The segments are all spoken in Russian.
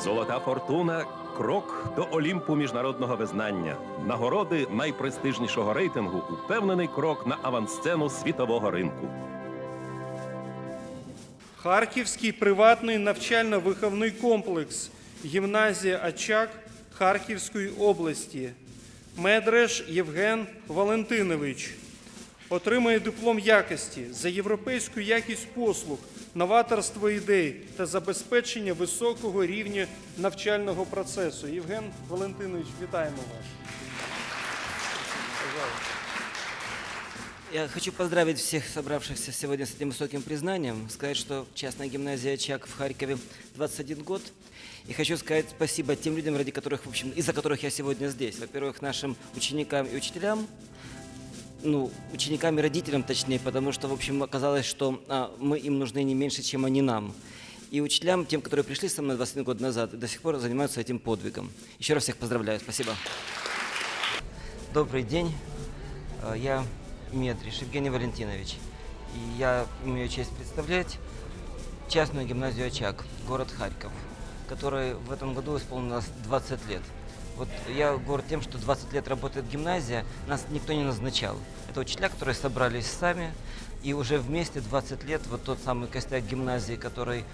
Золота фортуна крок до Олімпу міжнародного визнання. Нагороди найпрестижнішого рейтингу упевнений крок на авансцену світового ринку. Харківський приватний навчально-виховний комплекс Гімназія Очак Харківської області. Медреш Євген Валентинович отримує диплом якості за європейську якість послуг, новаторство ідей та забезпечення високого рівня навчального процесу. Євген Валентинович, вітаємо вас. Я хочу поздравить всех собравшихся сегодня с этим высоким признанием, сказать, что частная гимназия «Очаг» в Харькове 21 год. И хочу сказать спасибо тем людям, ради которых, в общем, из-за которых я сегодня здесь. Во-первых, нашим ученикам и учителям, ну, ученикам и родителям, точнее, потому что, в общем, оказалось, что а, мы им нужны не меньше, чем они нам. И учителям, тем, которые пришли со мной 21 год назад, до сих пор занимаются этим подвигом. Еще раз всех поздравляю. Спасибо. Добрый день. Э, Я Медриш Евгений Валентинович. И я имею честь представлять частную гимназию «Очаг», город Харьков, которой в этом году исполнилось 20 лет. Вот я горд тем, что 20 лет работает гимназия, нас никто не назначал. Это учителя, которые собрались сами, и уже вместе 20 лет вот тот самый костяк гимназии, который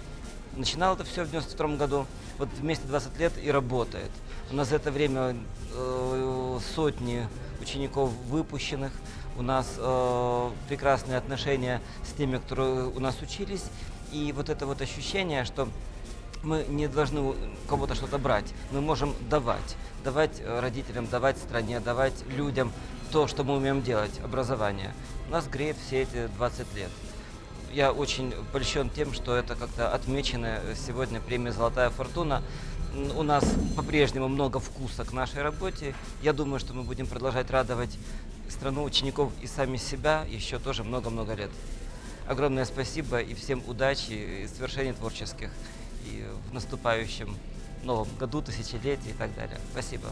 начинал это все в 92 году, вот вместе 20 лет и работает. У нас за это время э, сотни учеников выпущенных, у нас э, прекрасные отношения с теми, которые у нас учились, и вот это вот ощущение, что мы не должны у кого-то что-то брать, мы можем давать, давать э, родителям, давать стране, давать людям то, что мы умеем делать, образование. Нас греет все эти 20 лет. Я очень польщен тем, что это как-то отмечено сегодня премией «Золотая фортуна». У нас по-прежнему много вкуса к нашей работе. Я думаю, что мы будем продолжать радовать страну учеников и сами себя еще тоже много-много лет. Огромное спасибо и всем удачи и свершений творческих и в наступающем новом году, тысячелетии и так далее. Спасибо.